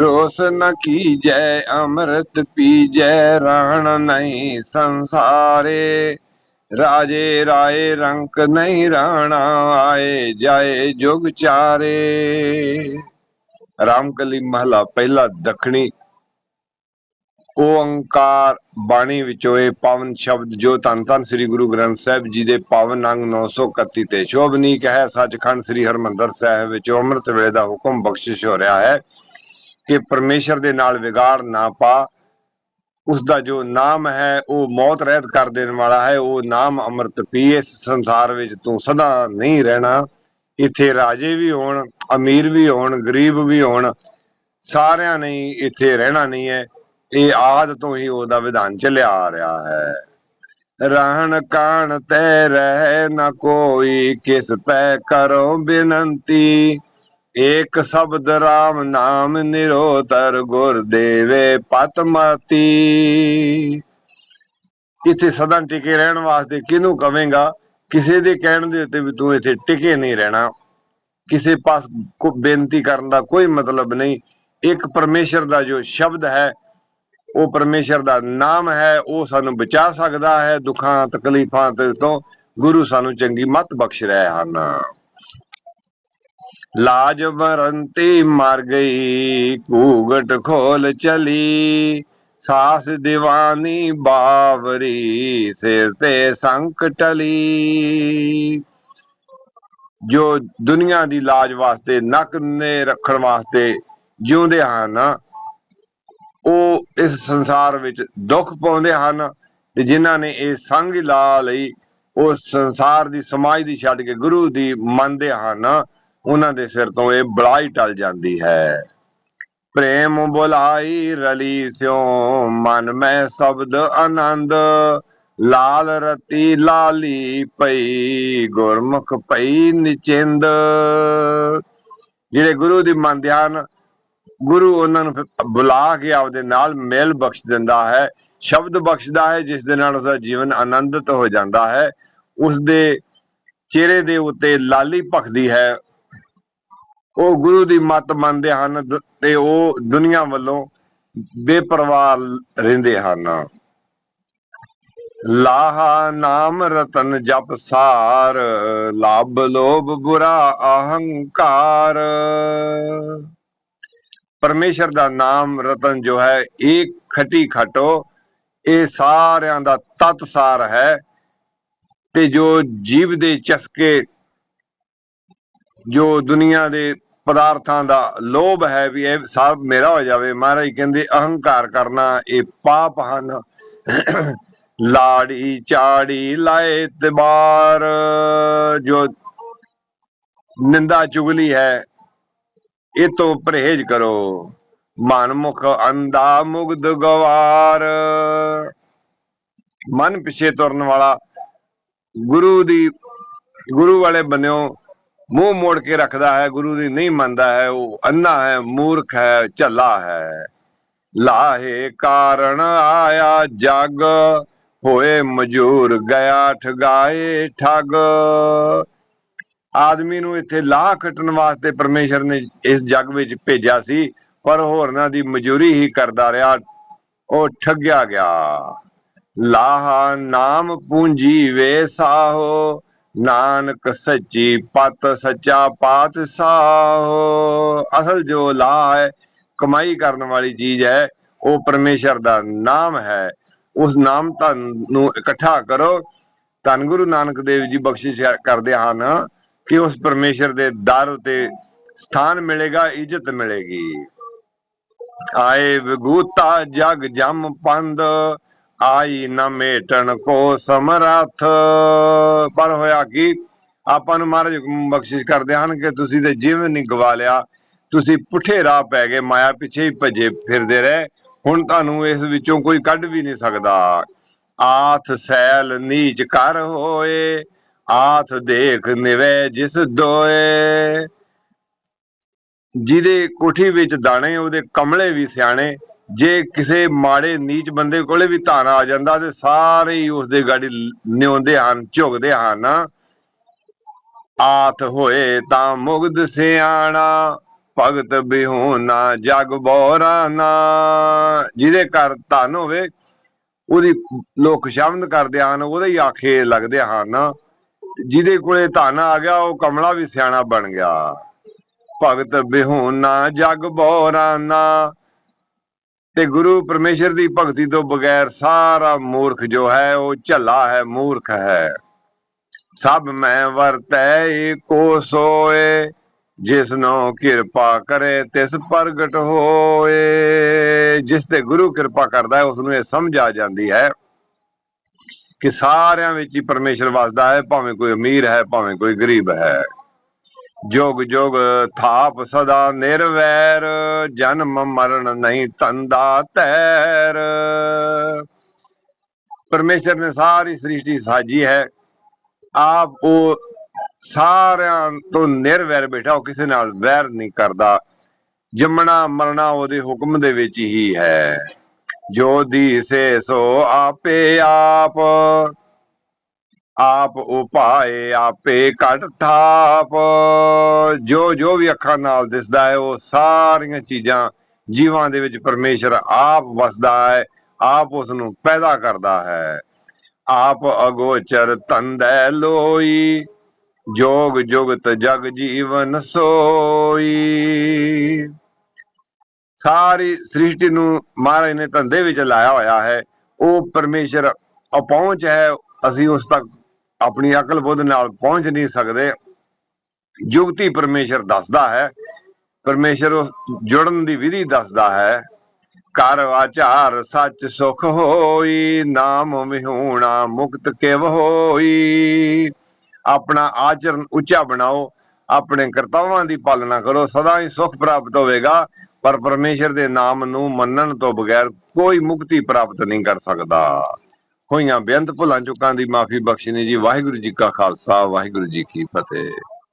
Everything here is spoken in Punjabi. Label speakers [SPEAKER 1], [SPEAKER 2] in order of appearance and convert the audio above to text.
[SPEAKER 1] ਰੋਸ ਨ ਕੀਜੈ, ਅੰਮ੍ਰਿਤ ਪੀਜੈ ਰਹਿਣ ਨਹੀਂ ਸੰਸਾਰੇ। ਰਾਜੇ ਰਾਏ ਰੰਕ ਨਹੀਂ ਰਾਣਾ, ਆਏ ਜਾਏ ਜੁਗ ਚਾਰੇ। ਰਾਮਕਲੀ ਮਹਲਾ ਪਹਿਲਾ ਦੱਖਣੀ। ਓੰਕਾਰ ਬਾਣੀ ਵਿੱਚੋਂ ਇਹ ਪਾਵਨ ਸ਼ਬਦ ਜੋ ਧੰਨ ਧੰਨ ਸ੍ਰੀ ਗੁਰੂ ਗ੍ਰੰਥ ਸਾਹਿਬ ਜੀ ਦੇ ਪਾਵਨ ਅੰਗ 931 ਤੇ ਸ਼ੋਭਨੀਕ ਹੈ, ਸੱਚਖੰਡ ਸ੍ਰੀ ਹਰਮੰਦਰ ਸਾਹਿਬ ਵਿੱਚ ਅੰਮ੍ਰਿਤ ਵੇਲੇ ਦਾ ਹੁਕਮ ਬਖਸ਼ਿਸ਼ ਹੋ ਰਿਹਾ ਹੈ। ਕਿ ਪਰਮੇਸ਼ਰ ਦੇ ਨਾਲ ਵਿਗਾੜ ਨਾ ਪਾ। ਉਸ ਦਾ ਜੋ ਨਾਮ ਹੈ, ਉਹ ਮੌਤ ਰਹਿਤ ਕਰ ਦੇਣ ਵਾਲਾ ਹੈ। ਉਹ ਨਾਮ ਅੰਮ੍ਰਿਤ ਪੀ ਇਸ ਸੰਸਾਰ ਵਿੱਚ ਤੂੰ ਸਦਾ ਨਹੀਂ ਰਹਿਣਾ। ਇੱਥੇ ਰਾਜੇ ਵੀ ਹੋਣ, ਅਮੀਰ ਵੀ ਹੋਣ, ਗਰੀਬ ਵੀ ਹੋਣ, ਸਾਰਿਆਂ ਨੇ ਹੀ ਇੱਥੇ ਰਹਿਣਾ ਨਹੀਂ ਹੈ। ਇਹ ਆਦ ਤੋਂ ਹੀ ਉਹਦਾ ਵਿਧਾਨ ਚੱਲਿਆ ਆ ਰਿਹਾ ਹੈ। ਰਹਿਣ ਕਾਣ ਤੈ ਰਹਿ ਨਾ ਕੋਈ, ਕਿਸ ਪੈ ਕਰੋ ਬੇਨੰਤੀ। ਏਕ ਸ਼ਬਦ ਰਾਮ ਨਾਮ ਨਿਰੋਤਰ ਗੁਰ ਦੇਵੇ ਪਤਮਤੀ। ਇੱਥੇ ਸਦਾ ਟਿਕੇ ਰਹਿਣ ਵਾਸਤੇ ਕਿਹਨੂੰ ਕਵੇਂਗਾ? ਕਿਸੇ ਦੇ ਕਹਿਣ ਦੇ ਉੱਤੇ ਵੀ ਤੂੰ ਇੱਥੇ ਟਿਕੇ ਨਹੀਂ ਰਹਿਣਾ। ਕਿਸੇ ਪਾਸ ਕੋ ਬੇਨਤੀ ਕਰਨ ਦਾ ਕੋਈ ਮਤਲਬ ਨਹੀਂ। ਇੱਕ ਪਰਮੇਸ਼ਰ ਦਾ ਜੋ ਸ਼ਬਦ ਹੈ, ਉਹ ਪਰਮੇਸ਼ਰ ਦਾ ਨਾਮ ਹੈ, ਉਹ ਸਾਨੂੰ ਬਚਾ ਸਕਦਾ ਹੈ ਦੁੱਖਾਂ, ਤਕਲੀਫਾਂ ਤੇ ਤੋਂ। ਗੁਰੂ ਸਾਨੂੰ ਚੰਗੀ ਮਤ ਬਖਸ਼ ਰਹੇ ਹਨ। ਲਾਜ ਮਰੰਤੀ ਮਰ ਗਈ ਘੂਗਟ ਖੋਲ ਚਲੀ। ਸਾਸ ਦੀਵਾਨੀ ਬਾਵਰੀ ਸਿਰ ਤੇ ਸੰਕਟ ਟਲੀ। ਜੋ ਦੁਨੀਆ ਦੀ ਲਾਜ ਵਾਸਤੇ, ਨੱਕ ਨੇ ਰੱਖਣ ਵਾਸਤੇ ਜਿਉਂਦੇ ਹਨ, ਉਹ ਇਸ ਸੰਸਾਰ ਵਿੱਚ ਦੁੱਖ ਪਾਉਂਦੇ ਹਨ ਤੇ ਜਿਨ੍ਹਾਂ ਨੇ ਇਹ ਸੰਗ ਲਾ ਲਈ, ਉਹ ਸੰਸਾਰ ਦੀ ਸਮਾਜ ਦੀ ਛੱਡ ਕੇ ਗੁਰੂ ਦੀ ਮੰਨਦੇ ਹਨ। ਉਹਨਾਂ ਦੇ ਸਿਰ ਤੋਂ ਇਹ ਬੜਾਈ ਟਲ ਜਾਂਦੀ ਹੈ। ਪ੍ਰੇਮ ਬੁਲਾਈ ਰਲੀ ਸਿਓ ਮਨ ਮੈਂ ਸ਼ਬਦ ਆਨੰਦ, ਲਾਲ ਰਤੀ ਲਾਲੀ ਪਈ, ਗੁਰਮੁਖ ਪਈ ਨਿਚਿੰਦ। ਜਿਹੜੇ ਗੁਰੂ ਦੀ ਮੰਨਦੇ ਹਨ, ਗੁਰੂ ਉਹਨਾਂ ਨੂੰ ਬੁਲਾ ਕੇ ਆਪਦੇ ਨਾਲ ਮੇਲ ਬਖਸ਼ ਦਿੰਦਾ ਹੈ, ਸ਼ਬਦ ਬਖਸ਼ਦਾ ਹੈ, ਜਿਸ ਦੇ ਨਾਲ ਉਸਦਾ ਜੀਵਨ ਆਨੰਦਿਤ ਹੋ ਜਾਂਦਾ ਹੈ। ਉਸ ਦੇ ਚਿਹਰੇ ਦੇ ਉੱਤੇ ਲਾਲੀ ਭਖਦੀ ਹੈ ਉਹ ਗੁਰੂ ਦੀ ਮੱਤ ਮੰਨਦੇ ਹਨ ਤੇ ਉਹ ਦੁਨੀਆ ਵੱਲੋਂ ਬੇਪਰਵਾਹ ਰਹਿੰਦੇ ਹਨ। ਲਾਹਾ ਨਾਮ ਰਤਨ ਜਪ ਸਾਰ, ਲਾਭ ਲੋਭ ਬੁਰਾ ਅਹੰਕਾਰ। ਪਰਮੇਸ਼ਰ ਦਾ ਨਾਮ ਰਤਨ ਜੋ ਹੈ, ਇਹ ਖਟੀ ਖਟੋ, ਇਹ ਸਾਰਿਆਂ ਦਾ ਤਤ ਸਾਰ ਹੈ। ਤੇ ਜੋ ਜੀਵ ਦੇ ਚਸਕੇ, ਜੋ ਦੁਨੀਆ ਦੇ ਪਦਾਰਥਾਂ ਦਾ ਲੋਭ ਹੈ ਵੀ ਇਹ ਸਭ ਮੇਰਾ ਹੋ ਜਾਵੇ, ਮਹਾਰਾਜ ਕਹਿੰਦੇ ਅਹੰਕਾਰ ਕਰਨਾ, ਇਹ ਪਾਪ ਹਨ। ਲਾੜੀ ਚਾੜੀ ਲਾਏ ਤਬਾਰ ਜੋ ਨਿੰਦਾ ਚੁਗਲੀ ਹੈ, ਇਹ ਤੋਂ ਪਰਹੇਜ਼ ਕਰੋ। ਮਨਮੁਖ ਅੰਦਾ ਮੁਗਦ ਗਵਾਰ। ਮਨ ਪਿਛੇ ਤੁਰਨ ਵਾਲਾ ਗੁਰੂ ਦੀ, ਗੁਰੂ ਵਾਲੇ ਬੰਨਿਓ ਮੂੰਹ ਮੋੜ ਕੇ ਰੱਖਦਾ ਹੈ, ਗੁਰੂ ਦੀ ਨਹੀਂ ਮੰਨਦਾ ਹੈ, ਉਹ ਅੰਨਾ ਹੈ, ਮੂਰਖ ਹੈ, ਝੱਲਾ ਹੈ। ਲਾਹੇ ਕਾਰਨ ਆਇਆ ਜਗ, ਹੋਏ ਮਜੂਰ ਗਿਆ ਠਗਾਏ ਠੱਗ। ਆਦਮੀ ਨੂੰ ਇੱਥੇ ਲਾਹ ਕੱਟਣ ਵਾਸਤੇ ਪਰਮੇਸ਼ਰ ਨੇ ਇਸ ਜਗ ਵਿੱਚ ਭੇਜਿਆ ਸੀ, ਪਰ ਹੋਰਨਾਂ ਦੀ ਮਜੂਰੀ ਹੀ ਕਰਦਾ ਰਿਹਾ, ਉਹ ਠੱਗਿਆ ਗਿਆ। ਲਾਹਾ ਨਾਮ ਪੂੰਜੀ ਵੇ ਸਾਹੋ ਨਾਨਕ ਸੱਚੀ ਪਤ ਸੱਚਾ ਪਾਤ ਅਸਲ ਜੋ ਲਾਹ ਕਮਾਈ ਕਰਨ ਵਾਲੀ ਚੀਜ਼ ਹੈ, ਉਹ ਪਰਮੇਸ਼ਰ ਦਾ ਨਾਮ ਹੈ। ਉਸ ਨਾਮ ਧਨ ਨੂੰ ਇਕੱਠਾ ਕਰੋ। ਧੰਨ ਗੁਰੂ ਨਾਨਕ ਦੇਵ ਜੀ ਬਖਸ਼ਿਸ਼ ਕਰਦੇ ਹਨ ਕਿ ਉਸ ਪਰਮੇਸ਼ਰ ਦੇ ਦਰ ਤੇ ਸਥਾਨ ਮਿਲੇਗਾ, ਇੱਜ਼ਤ ਮਿਲੇਗੀ। ਆਏ ਵਿਗੂਤਾ ਜਗ ਜਮ ਪੰਦ ਆਈ ਨ ਮੇਟਣ ਕੋ ਸਮਰੱਥ। ਪਰ ਹੋਇਆ ਕਿ? ਆਪਾਂ ਨੂੰ ਮਹਾਰਾਜ ਬਖਸ਼ਿਸ਼ ਕਰਦੇ ਹਨ ਕਿ ਤੁਸੀਂ ਤੇ ਜੀਵਨ ਨਹੀਂ ਗਵਾ ਲਿਆ, ਤੁਸੀਂ ਪੁੱਠੇ ਰਾਹ ਪੈ ਗਏ, ਮਾਇਆ ਪਿੱਛੇ ਹੀ ਭੱਜੇ ਫਿਰਦੇ ਰਹੇ। ਹੁਣ ਤੁਹਾਨੂੰ ਇਸ ਵਿੱਚੋਂ ਕੋਈ ਕੱਢ ਵੀ ਨਹੀਂ ਸਕਦਾ। ਆਥ ਸੈਲ ਨੀਚ ਕਰ ਹੋਏ, ਆਥ ਦੇਖ ਨਿਵੇ ਜਿਸ ਦੋਏ। ਜਿਹਦੇ ਕੋਠੀ ਵਿੱਚ ਦਾਣੇ, ਉਹਦੇ ਕਮਲੇ ਵੀ ਸਿਆਣੇ ਜੇ ਕਿਸੇ ਮਾੜੇ ਨੀਚ ਬੰਦੇ ਕੋਲੇ ਵੀ ਧਨ ਆ ਜਾਂਦਾ ਤੇ ਸਾਰੇ ਹੀ ਉਸਦੇ ਗਾੜੀ ਨਿਉਂਦੇ ਹਨ, ਝੁਕਦੇ ਹਨ। ਆਥ ਹੋਏ ਤਾਂ ਮੁਗਧ ਸਿਆਣਾ, ਭਗਤ ਬਿਹੂਨਾ, ਜਗ ਬੋਰਾਨਾ। ਜਿਹਦੇ ਘਰ ਧਨ ਹੋਵੇ, ਉਹਦੀ ਲੋਕ ਸ਼ਬਦ ਕਰਦੇ ਹਨ, ਉਹਦੇ ਹੀ ਆਖੇ ਲੱਗਦੇ ਹਨ। ਜਿਹਦੇ ਕੋਲੇ ਧਨ ਆ ਗਿਆ, ਉਹ ਕਮਲਾ ਵੀ ਸਿਆਣਾ ਬਣ ਗਿਆ। ਭਗਤ ਬਿਹੂਨਾ, ਜਗ ਬੋਰਾਨਾ। ਤੇ ਗੁਰੂ ਪਰਮੇਸ਼ਰ ਦੀ ਭਗਤੀ ਤੋਂ ਬਗੈਰ ਸਾਰਾ ਮੂਰਖ ਜੋ ਹੈ, ਉਹ ਝੱਲਾ ਹੈ, ਮੂਰਖ ਹੈ। ਸਭ ਮੈਂ ਵਰਤੈ, ਏਕੋ ਸੋਏ, ਜਿਸਨੋ ਕਿਰਪਾ ਕਰੇ, ਤਿਸ ਪ੍ਰਗਟ ਹੋਏ। ਜਿਸ ਤੇ ਗੁਰੂ ਕਿਰਪਾ ਕਰਦਾ ਹੈ ਉਸ ਨੂੰ ਇਹ ਸਮਝ ਆ ਜਾਂਦੀ ਹੈ ਕਿ ਸਾਰਿਆਂ ਵਿੱਚ ਹੀ ਪਰਮੇਸ਼ਰ ਵਸਦਾ ਹੈ, ਭਾਵੇਂ ਕੋਈ ਅਮੀਰ ਹੈ, ਭਾਵੇਂ ਕੋਈ ਗਰੀਬ ਹੈ। ਜੋਗ ਜੋਗ ਥਾਪ ਸਦਾ ਨਿਰਵੈਰ, ਜਨਮ ਮਰਨ ਨਹੀਂ ਤੰਦਾ ਤੈਰ। ਪਰਮੇਸ਼ਰ ਨੇ ਸਾਰੀ ਸ੍ਰਿਸ਼ਟੀ ਸਾਜੀ ਹੈ। ਆਪ ਉਹ ਸਾਰਿਆਂ ਤੋਂ ਨਿਰਵੈਰ ਬੈਠਾ, ਉਹ ਕਿਸੇ ਨਾਲ ਵੈਰ ਨਹੀਂ ਕਰਦਾ। ਜੰਮਣਾ ਮਰਨਾ ਉਹਦੇ ਹੁਕਮ ਦੇ ਵਿੱਚ ਹੀ ਹੈ। ਜੋ ਦੀ ਸੇ ਸੋ ਆਪੇ ਆਪ। ਆਪ ਉਪਾਏ ਆਪੇ ਘਟ ਥਾਪ। ਜੋ ਜੋ ਵੀ ਅੱਖਾਂ ਨਾਲ ਦਿਸਦਾ ਹੈ, ਉਹ ਸਾਰੀਆਂ ਚੀਜ਼ਾਂ ਜੀਵਾਂ ਦੇ ਵਿੱਚ ਪਰਮੇਸ਼ਰ ਆਪ ਵਸਦਾ ਹੈ, ਆਪ ਉਸ ਨੂੰ ਪੈਦਾ ਕਰਦਾ ਹੈ। ਆਪ ਅਗੋਚਰ ਤੰਦੈ ਲੋਈ, ਜੋਗ ਜੁਗਤ ਜਗ ਜੀਵਨ ਸੋਈ। ਸਾਰੀ ਸ੍ਰਿਸ਼ਟੀ ਨੂੰ ਮਹਾਰਾਜ ਨੇ ਧੰਦੇ ਵਿੱਚ ਲਾਇਆ ਹੋਇਆ ਹੈ, ਉਹ ਪਰਮੇਸ਼ਰ ਅਪਹੁੰਚ ਹੈ, ਅਸੀਂ ਉਸ ਤੱਕ ਆਪਣੀ ਅਕਲ ਬੁੱਧ ਨਾਲ ਪਹੁੰਚ ਨਹੀਂ ਸਕਦੇ। ਜੁਗਤੀ ਪਰਮੇਸ਼ਰ ਦੱਸਦਾ ਹੈ। ਪਰਮੇਸ਼ਰ ਉਸ ਜੁੜਨ ਦੀ ਵਿਧੀ ਦੱਸਦਾ ਹੈ। ਕਰ ਆਚਾਰ ਸੱਚ ਸੁਖ ਹੋਈ, ਨਾਮ ਵਿਹੂਣਾ ਮੁਕਤ ਕਿਵ ਹੋਈ। ਆਪਣਾ ਆਚਰਨ ਉੱਚਾ ਬਣਾਓ। ਆਪਣੇ ਕਰਤੱਵਾਂ ਦੀ ਪਾਲਣਾ ਕਰੋ। ਸਦਾ ਹੀ ਸੁਖ ਪ੍ਰਾਪਤ ਹੋਵੇਗਾ। ਪਰ ਪਰਮੇਸ਼ਰ ਦੇ ਨਾਮ ਨੂੰ ਮੰਨਣ ਤੋਂ ਬਗੈਰ ਕੋਈ ਮੁਕਤੀ ਪ੍ਰਾਪਤ ਨਹੀਂ ਕਰ ਸਕਦਾ। ਹੋਈਆਂ ਬੇਅੰਤ ਭੁੱਲਾਂ ਚੁੱਕਾਂ ਦੀ ਮਾਫੀ ਬਖਸ਼ਣੀ ਜੀ। ਵਾਹਿਗੁਰੂ ਜੀ ਕਾ ਖਾਲਸਾ, ਵਾਹਿਗੁਰੂ ਜੀ ਕੀ ਫਤਿਹ।